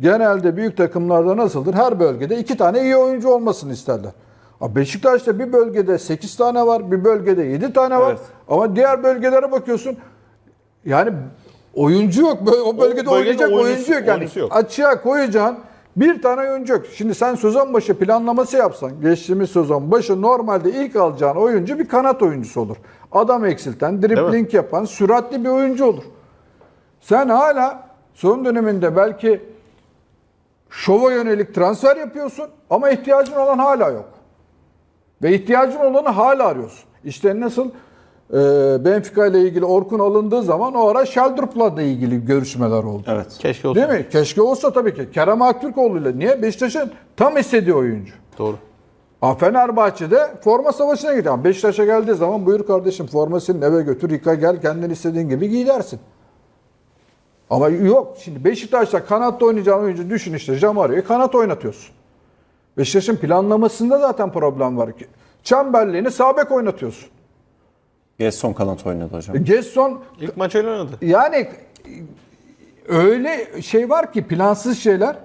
genelde büyük takımlarda nasıldır? Her bölgede iki tane iyi oyuncu olmasını isterler. Beşiktaş'ta bir bölgede 8 tane var, bir bölgede 7 tane var. Evet. Ama diğer bölgelere bakıyorsun. Yani oyuncu yok. O bölgede bölgede oynayacak oyuncusu- oyuncu yok. Yani oyuncusu yok. açığa koyacağın bir tane oyuncu yok. Şimdi sen sezon başı planlaması yapsan, geçtiğimiz sezon başı normalde ilk alacağın oyuncu bir kanat oyuncusu olur. Adam eksilten, dribling yapan, süratli bir oyuncu olur. Sen hala son döneminde belki şova yönelik transfer yapıyorsun ama ihtiyacın olan hala yok. Ve ihtiyacın olanı hala arıyorsun. İşte nasıl e, Benfica ile ilgili Orkun alındığı zaman o ara Sheldrup'la da ilgili görüşmeler oldu. Evet. Keşke olsa. Değil mi? Keşke olsa tabii ki. Kerem Aktürkoğlu ile. Niye? Beşiktaş'ın tam istediği oyuncu. Doğru. Ama Fenerbahçe'de forma savaşına gidiyor. Beşiktaş'a geldiği zaman buyur kardeşim formasını eve götür, yıka gel kendin istediğin gibi giy dersin. Ama yok. Şimdi Beşiktaş'ta kanatta oynayacağın oyuncu düşün işte Jamario'yu kanat oynatıyorsun. Beşiktaş'ın planlamasında zaten problem var ki. Çemberliğini sağ bek oynatıyorsun. Gerson kanat oynadı hocam. E, Gesson İlk maç öyle oynadı. yani öyle şey var ki plansız şeyler.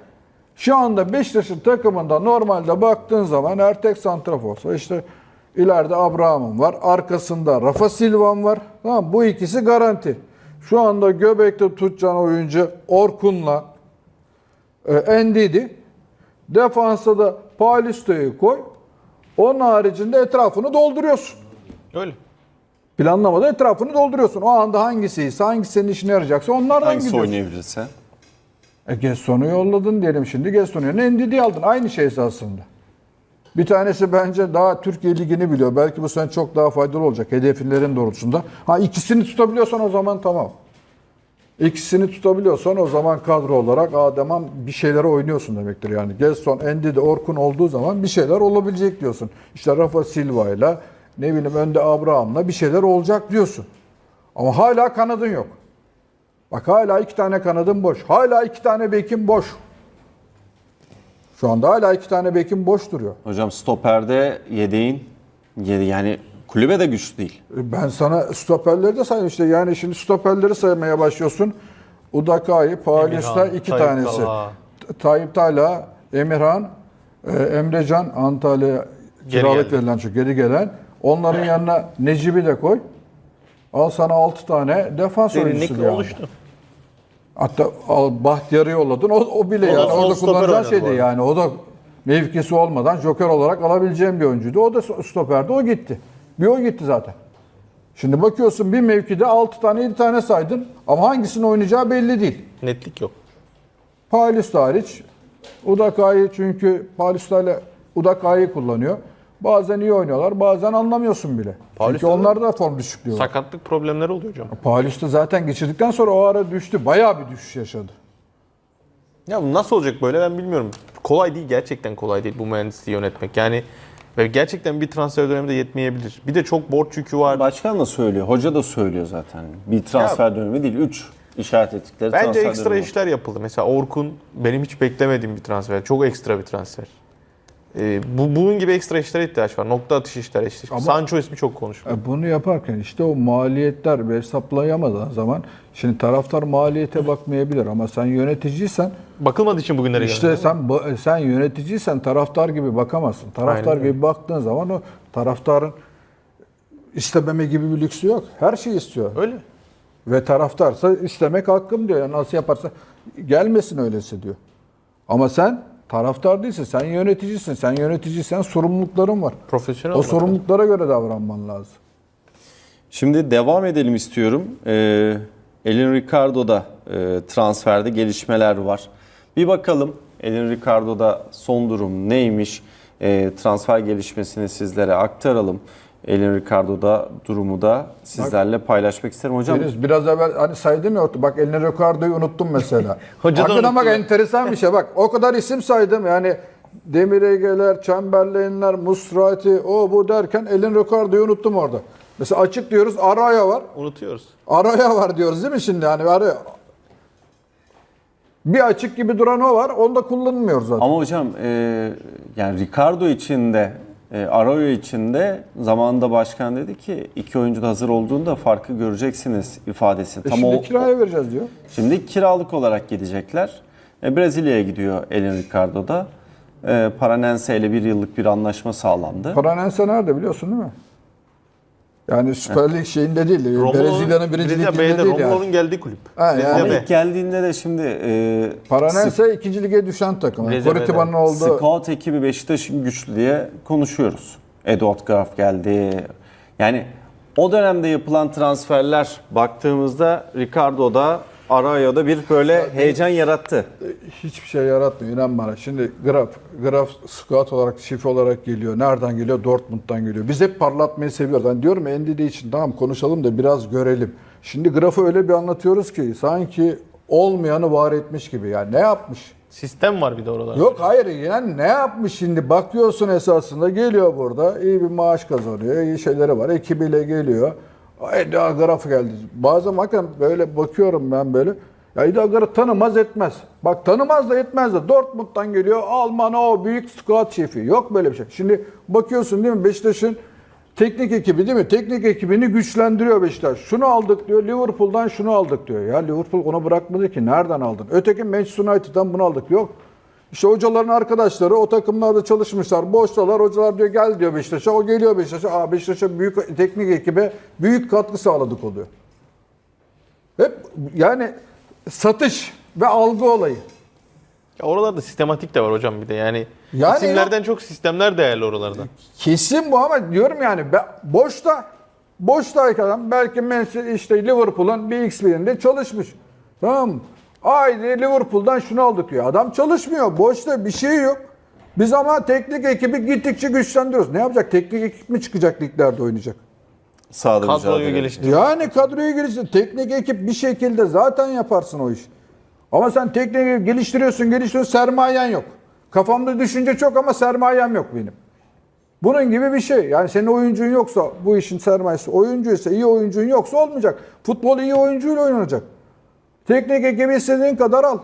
Şu anda Beşiktaş'ın takımında normalde baktığın zaman Ertek Santrafor'sa işte ileride Abraham'ın var. Arkasında Rafa Silvan var. Tamam bu ikisi garanti. Şu anda göbekte tutacağın oyuncu Orkun'la e, Endidi. Defansa da Paulista'yı koy. Onun haricinde etrafını dolduruyorsun. Öyle. Planlamada etrafını dolduruyorsun. O anda hangisi ise hangisi senin işine yarayacaksa onlardan Hangisi gidiyorsun. oynayabilirse. E Gesson'u yolladın diyelim şimdi. Gesson'u yerine Ndidi aldın. Aynı şey aslında. Bir tanesi bence daha Türkiye Ligi'ni biliyor. Belki bu sene çok daha faydalı olacak hedeflerin doğrultusunda. Ha ikisini tutabiliyorsan o zaman tamam. İkisini tutabiliyorsan o zaman kadro olarak Adem'an bir şeylere oynuyorsun demektir yani. Gesson, Endidi, Orkun olduğu zaman bir şeyler olabilecek diyorsun. İşte Rafa Silva'yla ne bileyim önde Abraham'la bir şeyler olacak diyorsun. Ama hala kanadın yok. Bak hala iki tane kanadın boş. Hala iki tane bekin boş. Şu anda hala iki tane bekin boş duruyor. Hocam stoperde yedeğin yedi yani kulübe de güçlü değil. E, Ben sana stoperleri de sayayım işte. Yani şimdi stoperleri saymaya başlıyorsun. Udakay, Paulista iki Tayyip tanesi. Talha. T- Tayyip Talha, Emirhan, e, Emrecan, Antalya kiralık verilen çok geri gelen. Onların yanına Necip'i de koy. Al sana 6 tane defans oyuncusu Derinlik yani. Hatta Bahtiyar'ı yolladın. O, o bile O yani orada stoper kullanacağı oynadı şeydi yani. O da mevkisi olmadan joker olarak alabileceğim bir oyuncuydu. O da stoperdi. O gitti. Bir o gitti zaten. Şimdi bakıyorsun bir mevkide 6 tane 7 tane saydın ama hangisinin oynayacağı belli değil. Netlik yok. Paulista hariç. Udakay'ı çünkü Paulista ile Udakay'ı kullanıyor. Bazen iyi oynuyorlar, bazen anlamıyorsun bile. Çünkü Paulista'da- onlar da form düşüklüğü var. Sakatlık problemleri oluyor hocam. Paulista zaten geçirdikten sonra o ara düştü. Bayağı bir düşüş yaşadı. Ya bu nasıl olacak böyle ben bilmiyorum. Kolay değil gerçekten kolay değil bu mühendisliği yönetmek. Yani ve gerçekten bir transfer döneminde yetmeyebilir. Bir de çok borç yükü var. Başkan da söylüyor, hoca da söylüyor zaten. Bir transfer dönemi değil, 3 işaret ettikleri Bence transfer ekstra dönemi. işler yapıldı. Mesela Orkun benim hiç beklemediğim bir transfer. Çok ekstra bir transfer. Ee, bu bunun gibi ekstra işlere ihtiyaç var. Nokta atış işler işte. Ama- Sancho ismi çok konuşuluyor. E, Bunu yaparken işte o maliyetler bir hesaplayamadığın zaman şimdi taraftar maliyete bakmayabilir ama sen yöneticiysen Bakılmadığı için bugünlere işte geldi. sen ba- sen yöneticiysen taraftar gibi bakamazsın. Taraftar Aynen öyle. gibi baktığın zaman o taraftarın istememe gibi bir lüksü yok. Her şeyi istiyor. Öyle. Ve taraftarsa istemek hakkım diyor. Yani nasıl yaparsa gelmesin öylesi diyor. Ama sen taraftar değilsin. Sen yöneticisin. Sen yöneticiysen sorumlulukların var. Profesyonel O sorumluluklara göre davranman lazım. Şimdi devam edelim istiyorum. Ee, Elin Ricardo'da e, transferde gelişmeler var. Bir bakalım Elin Ricardo'da son durum neymiş? E, transfer gelişmesini sizlere aktaralım. Elin Ricardo'da durumu da sizlerle paylaşmak isterim. Hocam Deniz biraz evvel hani saydım ya bak eline Ricardo'yu unuttum mesela. Hoca Hakikaten bak enteresan bir şey bak o kadar isim saydım yani Demir Ege'ler, Chamberlain'ler, Musrati o bu derken Elin Ricardo'yu unuttum orada. Mesela açık diyoruz Araya var. Unutuyoruz. Araya var diyoruz değil mi şimdi yani araya. Bir açık gibi duran o var. Onu da kullanmıyoruz zaten. ama hocam e, yani Ricardo için de e, Arroyo için de zamanında başkan dedi ki iki oyuncu da hazır olduğunda farkı göreceksiniz ifadesi. E Tam şimdi o, kiraya vereceğiz diyor. Şimdi kiralık olarak gidecekler. E, Brezilya'ya gidiyor Elin Ricardo da. E, Paranense ile bir yıllık bir anlaşma sağlandı. Paranense nerede biliyorsun değil mi? Yani Süper Lig şeyinde değil. Brezilya'nın birinci Brezilya liginde B'de değil yani. Romulo'nun geldiği kulüp. Ha, yani- Ama ilk geldiğinde de şimdi e, Paranense ikinci lige düşen takım. Yani. Coritiba'nın olduğu. Scout ekibi Beşiktaş'ın güçlü diye konuşuyoruz. Eduard Graf geldi. Yani o dönemde yapılan transferler baktığımızda Ricardo'da Arayo'da bir böyle heyecan yarattı. Hiçbir şey yaratmıyor inan bana. Şimdi Graf, Graf scout olarak, şifi olarak geliyor. Nereden geliyor? Dortmund'dan geliyor. Biz hep parlatmayı seviyoruz. Ben diyorum ya Endidi için tamam konuşalım da biraz görelim. Şimdi Graf'ı öyle bir anlatıyoruz ki sanki olmayanı var etmiş gibi. Yani ne yapmış? Sistem var bir de orada. Yok hayır yani ne yapmış şimdi bakıyorsun esasında geliyor burada iyi bir maaş kazanıyor iyi şeyleri var ekibiyle geliyor. Eda Graf geldi. Bazen bakın böyle bakıyorum ben böyle. Ya Eda Graf tanımaz etmez. Bak tanımaz da etmez de Dortmund'dan geliyor Alman o büyük squad şefi. Yok böyle bir şey. Şimdi bakıyorsun değil mi Beşiktaş'ın teknik ekibi değil mi? Teknik ekibini güçlendiriyor Beşiktaş. Şunu aldık diyor Liverpool'dan şunu aldık diyor. Ya Liverpool onu bırakmadı ki nereden aldın? Öteki Manchester United'dan bunu aldık. Yok. İşte hocaların arkadaşları o takımlarda çalışmışlar. Boştalar. Hocalar diyor gel diyor Beşiktaş'a. O geliyor Beşiktaş'a. Aa Beşiktaş'a büyük teknik ekibe büyük katkı sağladık oluyor. Hep yani satış ve algı olayı. Ya oralarda sistematik de var hocam bir de yani. Yani isimlerden çok sistemler değerli oralarda. Kesin bu ama diyorum yani be- boşta boştayken belki Manchester işte Liverpool'un bir X birinde çalışmış. Tamam mı? Haydi Liverpool'dan şunu aldık diyor. Adam çalışmıyor. Boşta bir şey yok. Biz ama teknik ekibi gittikçe güçlendiriyoruz. Ne yapacak? Teknik ekip mi çıkacak liglerde oynayacak? Sahada Kadroyu mücadele. geliştir. Yani kadroyu geliştir. Teknik ekip bir şekilde zaten yaparsın o iş. Ama sen teknik ekip geliştiriyorsun, geliştiriyorsun, sermayen yok. Kafamda düşünce çok ama sermayem yok benim. Bunun gibi bir şey. Yani senin oyuncun yoksa bu işin sermayesi oyuncuysa, iyi oyuncun yoksa olmayacak. Futbol iyi oyuncuyla oynanacak. Teknik ekibi istediğin kadar al.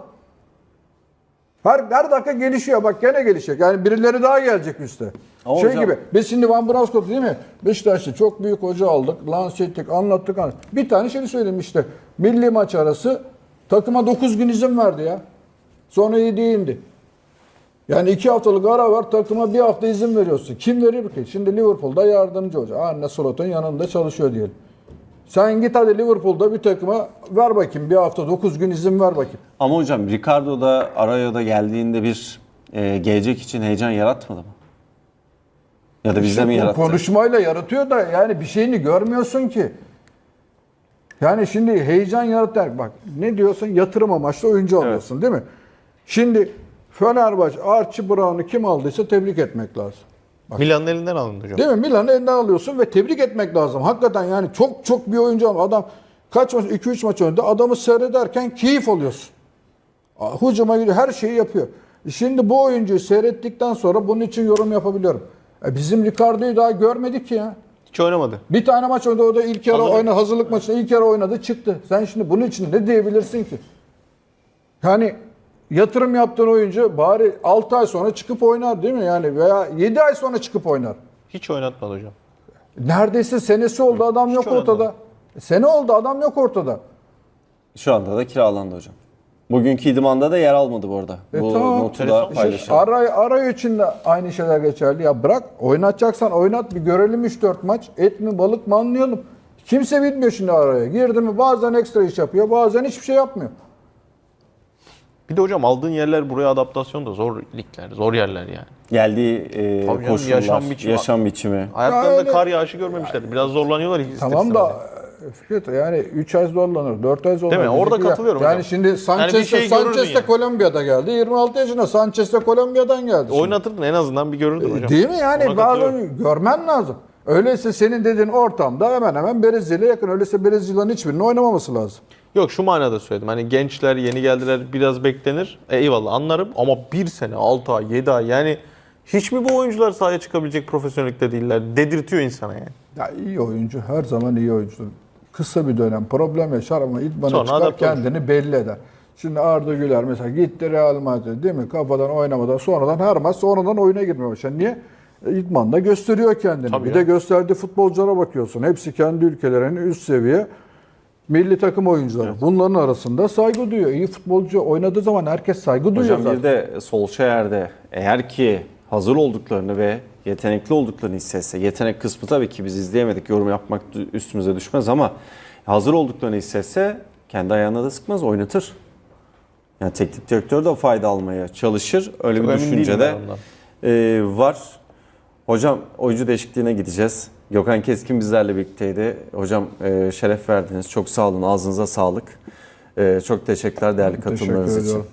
Her, her dakika gelişiyor. Bak gene gelişecek. Yani birileri daha gelecek üste. Ama şey hocam- gibi. Biz şimdi Van Brasco değil mi? Beşiktaş'ta çok büyük hoca aldık. Lanse ettik, anlattık, anlattık. Bir tane şey söyleyeyim işte. Milli maç arası takıma 9 gün izin verdi ya. Sonra 7'ye indi. Yani iki haftalık ara var takıma bir hafta izin veriyorsun. Kim verir ki? Şimdi Liverpool'da yardımcı hoca. Anne Slot'un yanında çalışıyor diyelim. Sen git hadi Liverpool'da bir takıma ver bakayım bir hafta 9 gün izin ver bakayım. Ama hocam Ricardo da Arayo'da geldiğinde bir e, gelecek için heyecan yaratmadı mı? Ya da bizde mi Bu yarattı? konuşmayla yaratıyor da yani bir şeyini görmüyorsun ki. Yani şimdi heyecan yaratır. Bak ne diyorsun? Yatırım amaçlı oyuncu alıyorsun değil mi? Şimdi Fenerbahçe Archie Brown'u kim aldıysa tebrik etmek lazım. Milan'ın elinden alındı hocam. Değil mi? Milan'ı elinden alıyorsun ve tebrik etmek lazım. Hakikaten yani çok çok bir oyuncu ama adam kaç maç 2-3 maç önünde adamı seyrederken keyif alıyorsun. Aa, Hücuma gidiyor her şeyi yapıyor. Şimdi bu oyuncuyu seyrettikten sonra bunun için yorum yapabiliyorum. E bizim Ricardo'yu daha görmedik ki ya. Hiç oynamadı. Bir tane maç oynadı o da ilk yarı oynadı. Hazırlık maçında ilk yarı oynadı çıktı. Sen şimdi bunun için ne diyebilirsin ki? Yani yatırım yaptığın oyuncu bari 6 ay sonra çıkıp oynar değil mi? Yani veya 7 ay sonra çıkıp oynar. Hiç oynatmadı hocam. Neredeyse senesi oldu adam yok oynamadı. ortada. Sene oldu adam yok ortada. Şu anda da kiralandı hocam. Bugünkü idmanda da yer almadı bu arada. E bu tamam. notu da paylaşalım. Aray, aray için de aynı şeyler geçerli. Ya bırak oynatacaksan oynat bir görelim 3-4 maç. Et mi balık mı anlayalım. Kimse bilmiyor şimdi araya. Girdi mi bazen ekstra iş yapıyor bazen hiçbir şey yapmıyor. Bir de hocam aldığın yerler buraya adaptasyon da zor ligler, zor yerler yani. Geldiği e, Tabii canım, koşullar, yaşam biçimi- yaşam biçimi. Hayatlarında öyle. kar yağışı görmemişler. Biraz zorlanıyorlar. ister Tamam da Fikret yani 3 ay zorlanır, 4 ay zorlanır. Değil mi? Orada ya, katılıyorum Yani hocam. şimdi Sanchez, Yani bir şey Sanchez de yani. Kolombiya'da geldi. 26 yaşında Sanchez de Kolombiya'dan geldi. şimdi. Oynatırdın en azından bir görürdün hocam. E, Değil mi yani? Ona katılıyorum. görmen lazım. Öyleyse senin dediğin ortamda hemen hemen Brezilya'ya yakın. Öyleyse Brezilya'nın hiçbirinin oynamaması lazım. Yok şu manada söyledim. Hani gençler yeni geldiler biraz beklenir. E, eyvallah anlarım ama bir sene, 6 ay, 7 ay yani hiç mi bu oyuncular sahaya çıkabilecek profesyonellikte değiller? Dedirtiyor insana yani. Ya iyi oyuncu her zaman iyi oyuncudur. Kısa bir dönem problem yaşar ama idmana Sonra çıkar adapte olur. kendini belli eder. Şimdi Arda Güler mesela gitti Real Madrid değil mi? Kafadan oynamadan sonradan her maç sonradan oyuna girmeye başladı. Niye? E, İdmanda gösteriyor kendini. Tabii bir ya. de gösterdiği futbolculara bakıyorsun. Hepsi kendi ülkelerinin üst seviye. Milli takım oyuncuları. Bunların arasında saygı duyuyor. İyi futbolcu oynadığı zaman herkes saygı duyuyor Hocam zaten. bir de Solskjaer'de eğer ki hazır olduklarını ve yetenekli olduklarını hissetse, yetenek kısmı tabii ki biz izleyemedik, yorum yapmak üstümüze düşmez ama hazır olduklarını hissetse kendi ayağına da sıkmaz, oynatır. Yani teknik direktör de fayda almaya çalışır. Öyle Çok bir düşünce de e, var. Hocam oyuncu değişikliğine gideceğiz. Gökhan Keskin bizlerle birlikteydi. Hocam e, şeref verdiniz. Çok sağ olun. Ağzınıza sağlık. E, çok teşekkürler değerli Teşekkür katılımlarınız için. ediyorum.